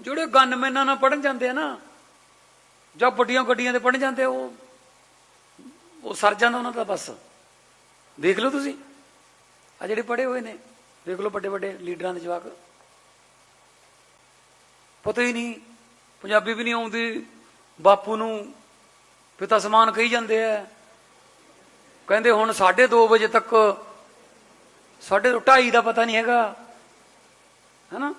ਜਿਹੜੇ ਗਨਮੈਨਾਂ ਨਾਲ ਪੜਨ ਜਾਂਦੇ ਆ ਨਾ, ਜਾਂ ਵੱਡੀਆਂ ਗੱਡੀਆਂ ਤੇ ਪੜਨ ਜਾਂਦੇ ਉਹ ਉਹ ਸਰ ਜਾਂਦਾ ਉਹਨਾਂ ਦਾ ਬਸ। ਦੇਖ ਲਓ ਤੁਸੀਂ। ਆ ਜਿਹੜੇ ਪੜੇ ਹੋਏ ਨੇ, ਦੇਖ ਲਓ ਵੱਡੇ ਵੱਡੇ ਲੀਡਰਾਂ ਦੇ ਜਵਾਕ। ਪਤਾ ਹੀ ਨਹੀਂ, ਪੰਜਾਬੀ ਵੀ ਨਹੀਂ ਆਉਂਦੀ, ਬਾਪੂ ਨੂੰ ਪਿਤਾ ਸਮਾਨ ਕਹੀ ਜਾਂਦੇ ਆ। ਕਹਿੰਦੇ ਹੁਣ 2:30 ਵਜੇ ਤੱਕ, ਸਾਢੇ ਦੋ ਢਾਈ ਦਾ ਪਤਾ ਨਹੀਂ ਹੈਗਾ। ਹੈਨਾ?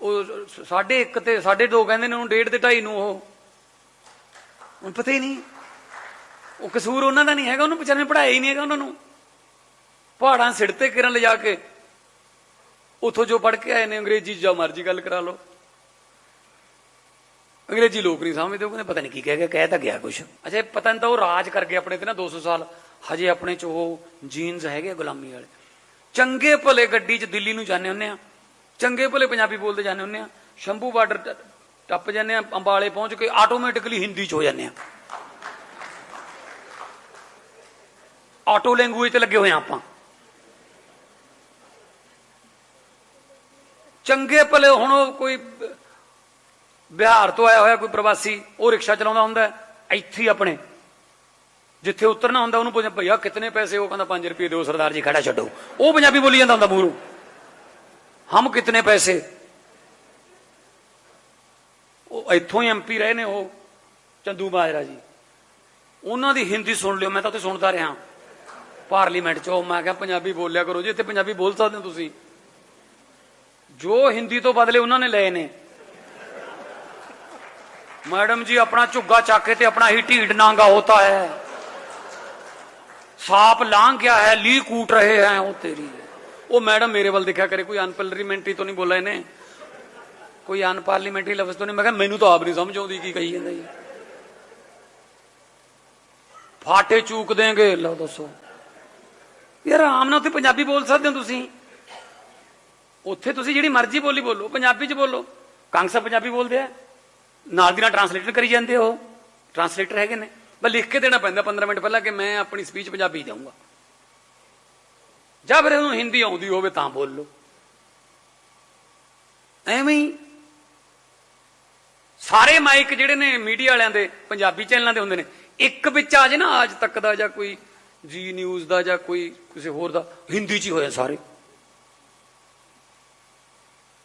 ਉਹ ਸਾਢੇ ਇੱਕ ਤੇ ਸਾਢੇ ਦੋ ਕਹਿੰਦੇ ਨੇ ਉਹਨੂੰ ਡੇਢ ਤੇ ਢਾਈ ਨੂੰ ਉਹ। ਹੁਣ ਪਤਾ ਹੀ ਨਹੀਂ। ਉਹ ਕਸੂਰ ਉਹਨਾਂ ਦਾ ਨਹੀਂ ਹੈਗਾ, ਉਹਨੂੰ ਵਿਚਾਰੇ ਨੇ ਪੜਾਇਆ ਹੀ ਨਹੀਂ ਹੈਗਾ ਉਹਨਾਂ ਨੂੰ। ਪਹਾੜਾਂ ਸਿਰ ਤੇ ਕਿਰਨ ਲਿਜਾ ਕੇ ਉਥੋਂ ਜੋ ਪੜ ਕੇ ਆਏ ਨੇ, ਅੰਗਰੇਜ਼ੀ ਜਾਂ ਮਰਜ਼ੀ ਗੱਲ ਕਰਾ ਲਓ। ਅੰਗਰੇਜ਼ੀ ਲੋਕ ਨਹੀਂ ਸਮਝਦੇ, ਉਹ ਕਹਿੰਦੇ ਪਤਾ ਨਹੀਂ ਕੀ ਕਹਿ ਗਿਆ, ਕਹਿ ਤਾਂ ਗਿਆ ਕੁਛ। ਅੱਛਾ, ਇਹ ਪਤਾ ਨਹੀਂ ਤਾਂ ਉਹ ਰਾਜ ਕਰ ਗਏ ਆਪਣੇ ਤੇ ਨਾ 200 ਸਾਲ। ਹਜੇ ਆਪਣੇ ਚ ਉਹ ਜੀਨਸ ਹੈਗੇ ਗੁਲਾਮੀ ਵਾਲੇ। ਚੰਗੇ ਭਲੇ ਗੱਡੀ 'ਚ ਦਿੱਲੀ ਨੂੰ ਜਾਂਦੇ ਹੁੰਨੇ ਆ। ਚੰਗੇ ਭਲੇ ਪੰਜਾਬੀ ਬੋਲਦੇ ਜਾਂਦੇ ਹੁੰਨੇ ਆ। ਸ਼ੰਭੂ ਬਾਰਡਰ ਟੱਪ ਜਾਂਦੇ ਆ, ਅੰਬਾਲੇ ਪਹੁੰਚ ਕੇ ਆਟੋਮੈਟਿਕਲੀ ਹਿੰਦੀ 'ਚ ਹੋ ਜਾਂਦੇ ਆ। ਆਟੋ ਲੈਂਗੁਏਜ ਤੇ ਲੱਗੇ ਹੋਏ ਆ ਆਪਾਂ। ਚੰਗੇ ਭਲੇ ਹੁਣ ਕੋਈ ਬਿਹਾਰ ਤੋਂ ਆਇਆ ਹੋਇਆ ਕੋਈ ਪ੍ਰਵਾਸੀ, ਉਹ ਰਿਕਸ਼ਾ ਚਲਾਉਂਦਾ ਹੁੰਦਾ ਇੱਥੇ ਹੀ ਆਪਣੇ। ਜਿੱਥੇ ਉਤਰਨਾ ਹੁੰਦਾ ਉਹਨੂੰ ਪੁੱਛਿਆ ਭਈਆ ਕਿਤਨੇ ਪੈਸੇ? ਉਹ ਕਹਿੰਦਾ 5 ਰੁਪਏ ਦਿਓ, ਸਰਦਾਰ ਜੀ, ਖੜਾ ਛੱਡੋ। ਉਹ ਪੰਜਾਬੀ ਬੋਲੀ ਜਾਂਦਾ ਹੁੰਦਾ ਮੂਹਰੋਂ। ਹਮ ਕਿਤਨੇ ਪੈਸੇ? ਉਹ ਇੱਥੋਂ ਹੀ ਐਮਪੀ ਰਹੇ ਨੇ ਉਹ, ਚੰਦੂ ਬਾਜਰਾ ਜੀ। ਉਹਨਾਂ ਦੀ ਹਿੰਦੀ ਸੁਣ ਲਿਓ, ਮੈਂ ਤਾਂ ਉੱਥੇ ਸੁਣਦਾ ਰਿਹਾ। ਪਾਰਲੀਮੈਂਟ 'ਚ ਉਹ ਮੈਂ ਕਿਹਾ ਪੰਜਾਬੀ ਬੋਲਿਆ ਕਰੋ ਜੀ, ਇੱਥੇ ਪੰਜਾਬੀ ਬੋਲ ਸਕਦੇ ਹੋ ਤੁਸੀਂ। ਜੋ ਹਿੰਦੀ ਤੋਂ ਬਦਲੇ ਉਹਨਾਂ ਨੇ ਲਏ ਨੇ। ਮੈਡਮ ਜੀ, ਆਪਣਾ ਝੁੱਗਾ ਚੱਕ ਕੇ ਤੇ ਆਪਣਾ ਹੀ ਢੀਡ ਨਾਂਗਾ ਹੋਤਾ ਹੈ। ਸਾਪ ਲਾਂਘ ਗਿਆ ਹੈ ਲੀ ਕੂਟ ਰਹੇ ਹੈ ਉਹ ਤੇਰੀ। ਉਹ ਮੈਡਮ ਮੇਰੇ ਵੱਲ ਦੇਖਿਆ ਕਰੇ, ਕੋਈ ਅਨਪਾਰਲੀਮੈਂਟਰੀ ਤੋਂ ਨਹੀਂ ਬੋਲਾ ਇਹਨੇ। ਕੋਈ ਅਨਪਾਰਲੀਮੈਂਟਰੀ ਲਫ਼ਜ਼ ਤੋਂ ਨਹੀਂ। ਮੈਂ ਕਿਹਾ, ਮੈਨੂੰ ਤਾਂ ਆਪ ਨਹੀਂ ਸਮਝ ਆਉਂਦੀ ਕੀ ਕਹੀ ਜਾਂਦਾ ਜੀ। ਫਾਟੇ ਚੂਕ ਦੇਗੇ ਲਓ ਦੱਸੋ। ਯਾਰ ਆਮ ਨਾਲ ਉੱਥੇ ਪੰਜਾਬੀ ਬੋਲ ਸਕਦੇ ਹੋ ਤੁਸੀਂ। ਉੱਥੇ ਤੁਸੀਂ ਜਿਹੜੀ ਮਰਜ਼ੀ ਬੋਲੀ ਬੋਲੋ, ਪੰਜਾਬੀ ਚ ਬੋਲੋ। ਕਾਂਗਸਾ ਪੰਜਾਬੀ ਬੋਲਦੇ ਆ। ਨਾਲ ਦੀ ਨਾਲ ਟਰਾਂਸਲੇਟਰ ਕਰੀ ਜਾਂਦੇ ਹੋ ਟਰਾਂਸਲੇਟਰ ਹੈਗੇ ਨੇ। ਬਸ ਲਿਖ ਕੇ ਦੇਣਾ ਪੈਂਦਾ 15 ਮਿੰਟ ਪਹਿਲਾਂ ਕਿ ਮੈਂ ਆਪਣੀ ਸਪੀਚ ਪੰਜਾਬੀ ਦਊਂਗਾ ਜਾਂ ਫਿਰ ਇਹਨੂੰ ਹਿੰਦੀ ਆਉਂਦੀ ਹੋਵੇ ਤਾਂ ਬੋਲ ਲਓ। ਐਵੇਂ ਹੀ ਸਾਰੇ ਮਾਈਕ ਜਿਹੜੇ ਨੇ ਮੀਡੀਆ ਵਾਲਿਆਂ ਦੇ, ਪੰਜਾਬੀ ਚੈਨਲਾਂ ਦੇ ਹੁੰਦੇ ਨੇ, ਇੱਕ ਵਿੱਚ ਆ ਜੇ ਨਾ ਅੱਜ ਤੱਕ ਦਾ ਜਾਂ ਕੋਈ ਜੀ ਨਿਊਜ਼ ਦਾ ਜਾਂ ਕੋਈ ਕਿਸੇ ਹੋਰ ਦਾ, ਹਿੰਦੀ 'ਚ ਹੀ ਹੋਇਆ ਸਾਰੇ।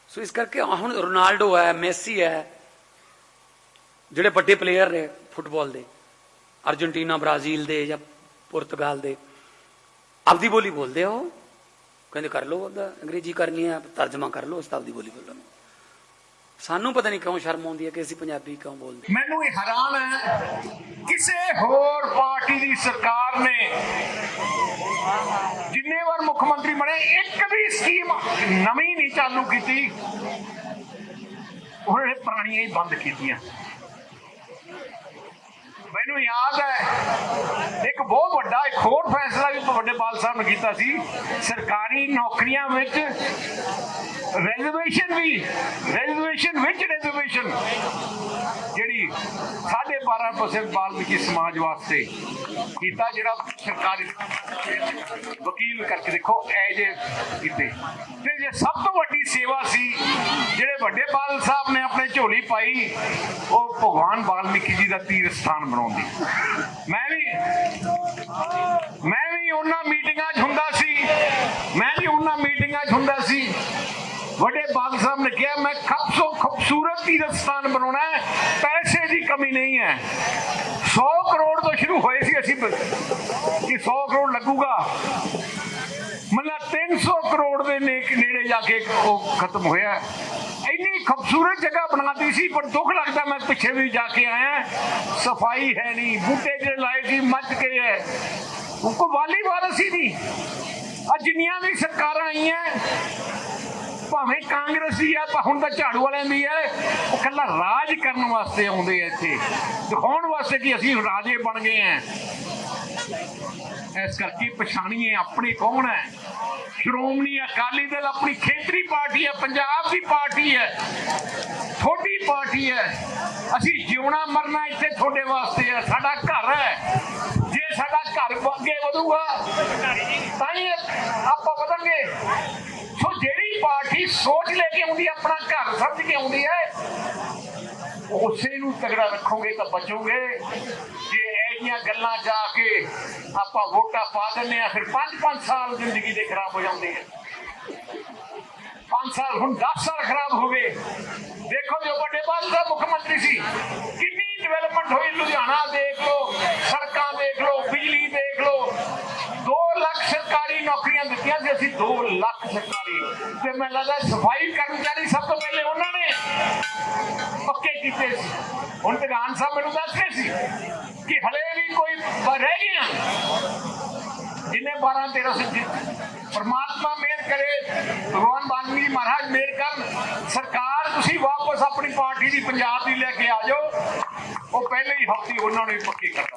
ਸੋ ਇਸ ਕਰਕੇ ਹੁਣ ਰੋਨਾਲਡੋ ਹੈ, ਮੈਸੀ ਹੈ, ਜਿਹੜੇ ਵੱਡੇ ਪਲੇਅਰ ਨੇ ਫੁੱਟਬਾਲ ਦੇ, ਅਰਜਨਟੀਨਾ, ਬ੍ਰਾਜ਼ੀਲ ਦੇ ਜਾਂ ਪੁਰਤਗਾਲ ਦੇ। ਆਪਦੀ ਬੋਲੀ ਬੋਲਦੇ ਆ ਉਹ ਕਹਿੰਦੇ ਕਰ ਲਓ ਉਹਦਾ ਅੰਗਰੇਜ਼ੀ ਕਰਨੀ ਹੈ ਤਰਜਮਾ ਕਰ ਲਓ ਉਸ ਆਪਦੀ ਬੋਲੀ ਬੋਲਣ ਸਾਨੂੰ ਪਤਾ ਨਹੀਂ ਕਿਉਂ ਸ਼ਰਮ ਆਉਂਦੀ ਹੈ ਕਿ ਅਸੀਂ ਪੰਜਾਬੀ ਕਿਉਂ ਬੋਲਦੇ ਮੈਨੂੰ ਇਹ ਹੈਰਾਨ ਹੈ, ਕਿਸੇ ਹੋਰ ਪਾਰਟੀ ਦੀ ਸਰਕਾਰ ਨੇ ਜਿੰਨੇ ਵਾਰ ਮੁੱਖ ਮੰਤਰੀ ਬਣੇ, ਇੱਕ ਵੀ ਸਕੀਮ ਨਵੀਂ ਨਹੀਂ ਚਾਲੂ ਕੀਤੀ। ਉਹਨਾਂ ਪੁਰਾਣੀਆਂ ਹੀ ਬੰਦ ਕੀਤੀਆਂ। ਮੈਨੂੰ ਯਾਦ ਹੈ, ਇੱਕ ਬਹੁਤ ਵੱਡਾ, ਇੱਕ ਹੋਰ ਫੈਸਲਾ ਵੀ ਵੱਡੇ ਬਾਲ ਸਾਹਿਬ ਨੇ ਕੀਤਾ ਸੀ, ਸਰਕਾਰੀ ਨੌਕਰੀਆਂ ਵਿੱਚ ਰੈਜ਼ਰਵੇਸ਼ਨ ਵੀ, ਰੈਜ਼ਰਵੇਸ਼ਨ ਵਿੱਚ ਰੈਜ਼ਰਵੇਸ਼ਨ। ਜਿਹੜੀ 12.5% ਬਾਲਮੀਕੀ ਸਮਾਜ ਵਾਸਤੇ ਕੀਤਾ ਜਿਹੜਾ ਸਰਕਾਰੀ ਵਕੀਲ ਕਰਕੇ ਦੇਖੋ ਐ ਜੇ ਕੀਤੇ। ਤੇ ਜੇ ਸਭ ਤੋਂ ਵੱਡੀ ਸੇਵਾ ਸੀ, ਜਿਹੜੇ ਵੱਡੇ ਬਾਦਲ ਸਾਹਿਬ ਨੇ ਆਪਣੇ ਝੋਲੀ ਪਾਈ, ਉਹ ਭਗਵਾਨ ਵਾਲਮੀਕੀ ਜੀ ਦਾ ਤੀਰਥ ਸਥਾਨ ਬਣਾਉਣ ਦੀ। ਮੈਂ ਵੀ ਮੈਂ ਵੀ ਉਹਨਾਂ ਮੀਟਿੰਗਾਂ 'ਚ ਹੁੰਦਾ ਸੀ ਮੈਂ ਵੀ ਉਹਨਾਂ ਮੀਟਿੰਗਾਂ 'ਚ ਹੁੰਦਾ ਸੀ ਵੱਡੇ ਬਾਦਲ ਸਾਹਿਬ ਨੇ ਕਿਹਾ, ਮੈਂ ਖੂਬਸੂਰਤ ਖੂਬਸੂਰਤੀ ਦਾ ਸਥਾਨ ਬਣਾਉਣਾ ਹੈ। ਪੈਸੇ ਦੀ ਕਮੀ ਨਹੀਂ ਹੈ। 100 ਕਰੋੜ ਤੋਂ ਸ਼ੁਰੂ ਹੋਏ ਸੀ ਅਸੀਂ ਕਿ 100 ਕਰੋੜ ਲੱਗੂਗਾ। ਮਤਲਬ 300 ਕਰੋੜ ਦੇ ਨੇੜੇ ਜਾ ਕੇ ਉਹ ਖਤਮ ਹੋਇਆ। ਇੰਨੀ ਖੂਬਸੂਰਤ ਜਗ੍ਹਾ ਬਣਾਤੀ ਸੀ, ਪਰ ਦੁੱਖ ਲੱਗਦਾ ਮੈਂ ਪਿੱਛੇ ਵੀ ਜਾ ਕੇ ਆਇਆ। ਸਫ਼ਾਈ ਹੈ ਨਹੀਂ, ਬੂਟੇ ਜਿਹੜੇ ਲਾਏ ਸੀ ਮੱਚ ਗਏ ਹੈ। ਉਹ ਕੋ ਵਾਲੀ ਵਾਰਸ ਨਹੀਂ। ਆ ਜਿੰਨੀਆਂ ਵੀ ਸਰਕਾਰਾਂ ਆਈਆਂ ਭਾਵੇਂ ਕਾਂਗਰਸੀ ਦੀ ਤਾਂ ਹੁਣ ਤਾਂ ਝਾੜੂ ਵਾਲਿਆਂ ਦੀ ਹੈ। ਉਹ ਕੱਲਾ ਰਾਜ ਕਰਨ ਵਾਸਤੇ ਆਉਂਦੇ ਆ ਇੱਥੇ। ਦਿਖਾਉਣ ਵਾਸਤੇ ਕਿ ਅਸੀਂ ਰਾਜੇ ਬਣ ਗਏ ਆ। ਇਸ ਕਰਕੇ ਪਛਾਣੀਏ ਆਪਣੇ ਕੌਣ ਹੈ। ਸ਼੍ਰੋਮਣੀ ਅਕਾਲੀ ਦਲ ਆਪਣੀ ਖੇਤਰੀ ਪਾਰਟੀ ਹੈ, ਪੰਜਾਬ ਦੀ ਪਾਰਟੀ ਹੈ। ਥੋੜੀ ਪਾਰਟੀ ਹੈ। ਅਸੀਂ ਜਿਉਣਾ ਮਰਨਾ ਇੱਥੇ ਤੁਹਾਡੇ ਵਾਸਤੇ ਹੈ। ਸਾਡਾ ਘਰ ਹੈ। ਜੇ ਸਾਡਾ ਘਰ ਅੱਗੇ ਵਧੂਗਾ, ਤਾਂ ਹੀ ਆਪਾਂ ਵਧਾਂਗੇ ਸੋਚ ਲੈ ਕੇ ਆਉਂਦੀ ਹੈ, ਆਪਣਾ ਘਰ ਸਮਝ ਕੇ ਆਉਂਦੀ ਹੈ ਉਸੇ ਨੂੰ ਤਗੜਾ ਰੱਖੋਗੇ ਤਾਂ ਬਚੋਗੇ। ਜੇ ਇਹ ਗੱਲਾਂ ਜਾ ਕੇ ਆਪਾਂ ਵੋਟਾਂ ਪਾ ਦਿੰਦੇ ਆ ਫਿਰ 5-5 ਸਾਲ ਜ਼ਿੰਦਗੀ ਦੇ ਖਰਾਬ ਹੋ ਜਾਂਦੇ ਆ। 5 ਸਾਲ ਹੁਣ 10 ਸਾਲ ਖਰਾਬ ਹੋ ਗਏ। ਦੇਖੋ ਜੋ ਵੱਡੇ ਬਾਦਲ ਦਾ ਮੁੱਖ ਮੰਤਰੀ ਸੀ ਕਿੰਨੀ ਡਿਵੈਲਪਮੈਂਟ ਹੋਈ ਲੁਧਿਆਣਾ ਦੇਖ ਲਓ ਸੜਕਾਂ ਦੇਖ ਲਓ ਬਿਜਲੀ ਦੇਖ ਲਓ। 2 ਲੱਖ ਸਰਕਾਰੀ ਨੌਕਰੀਆਂ ਦਿੱਤੀਆਂ ਸੀ ਅਸੀਂ 2 ਲੱਖ ਸਰਕਾਰੀ। ਤੇ ਮੈਨੂੰ ਲੱਗਦਾ ਸਫ਼ਾਈ ਕਰਮਚਾਰੀ ਸਭ ਤੋਂ ਪਹਿਲੇ ਉਹਨਾਂ ਨੇ ਪੱਕੇ ਕੀਤੇ ਸੀ। ਹੁਣ ਪ੍ਰਧਾਨ ਸਾਹਿਬ ਮੈਨੂੰ ਦੱਸ ਰਹੇ ਸੀ ਕਿ ਹਲੇ ਵੀ ਕੋਈ ਰਹਿ ਗਈਆਂ। ਜਿੰਨੇ 12 13 ਸਿੱਧੀ ਪਰਮਾਤਮਾ ਮਿਹਰ ਕਰੇ, ਭਗਵਾਨ ਵਾਲਮੀਕੀ ਮਹਾਰਾਜ ਮਿਹਰ ਕਰਨ। ਸਰਕਾਰ, ਤੁਸੀਂ ਵਾਪਸ ਆਪਣੀ ਪਾਰਟੀ ਦੀ ਪੰਜਾਬ ਦੀ ਲੈ ਕੇ ਆ ਜਾਓ। ਉਹ ਪਹਿਲੇ ਹੀ ਹਫ਼ਤੇ ਉਹਨਾਂ ਨੇ ਹੀ ਪੱਕੀ ਕਰਦਾ